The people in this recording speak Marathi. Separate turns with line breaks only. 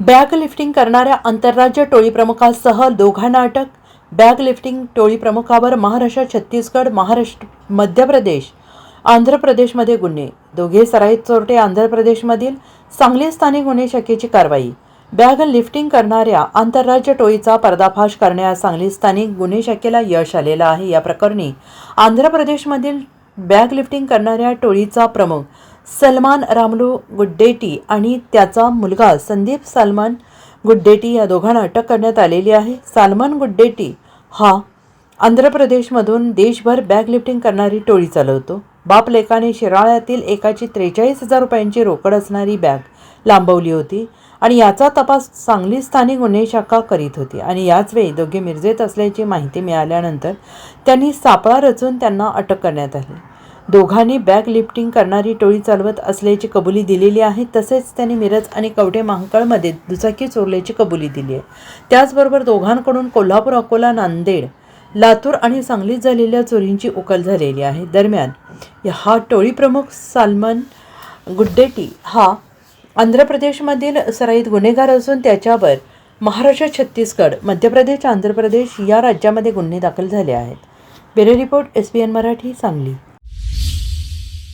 बॅग लिफ्टिंग करणाऱ्या आंतरराज्य टोळी प्रमुखासह दोघांना अटक. बॅग लिफ्टिंग टोळी प्रमुखावर महाराष्ट्र छत्तीसगड महाराष्ट्र मध्य प्रदेश आंध्र प्रदेशमध्ये गुन्हे. दोघे सराईत चोरटे आंध्र प्रदेशमधील सांगली स्थानिक गुन्हे शाखेची कारवाई. बॅग लिफ्टिंग करणाऱ्या आंतरराज्य टोळीचा पर्दाफाश करण्यास सांगली स्थानिक गुन्हे शाखेला यश आलेलं आहे. या प्रकरणी आंध्र प्रदेशमधील बॅग लिफ्टिंग करणाऱ्या टोळीचा प्रमुख सलमान रामलू गुड्डेटी आणि त्याचा मुलगा संदीप सलमान गुड्डेटी या दोघांना अटक करण्यात आलेली आहे. सलमान गुड्डेटी हा आंध्र प्रदेशमधून देशभर बॅग लिफ्टिंग करणारी टोळी चालवतो. बाप लेकाने शिराळ्यातील एकाची त्रेचाळीस हजार रुपयांची रोकड असणारी बॅग लांबवली होती आणि याचा तपास सांगली स्थानिक गुन्हे शाखा करीत होती आणि याचवेळी दोघे मिरजेत असल्याची माहिती मिळाल्यानंतर त्यांनी सापळा रचून त्यांना अटक करण्यात आली. दोघांनी बॅग लिफ्टिंग करणारी टोळी चालवत असल्याची कबुली दिलेली आहे. तसेच त्यांनी मिरज आणि कवठे महांकाळमध्ये दुचाकी चोरल्याची कबुली दिली आहे. त्याचबरोबर दोघांकडून कोल्हापूर अकोला नांदेड लातूर आणि सांगलीत झालेल्या चोरींची उकल झालेली आहे. दरम्यान हा टोळी प्रमुख सालमन गुड्डेटी हा आंध्र प्रदेशमधील सराईत गुन्हेगार असून त्याच्यावर महाराष्ट्र छत्तीसगड मध्य प्रदेश आंध्र प्रदेश या राज्यामध्ये गुन्हे दाखल झाले आहेत. Bureau report S B N Marathi Sangli.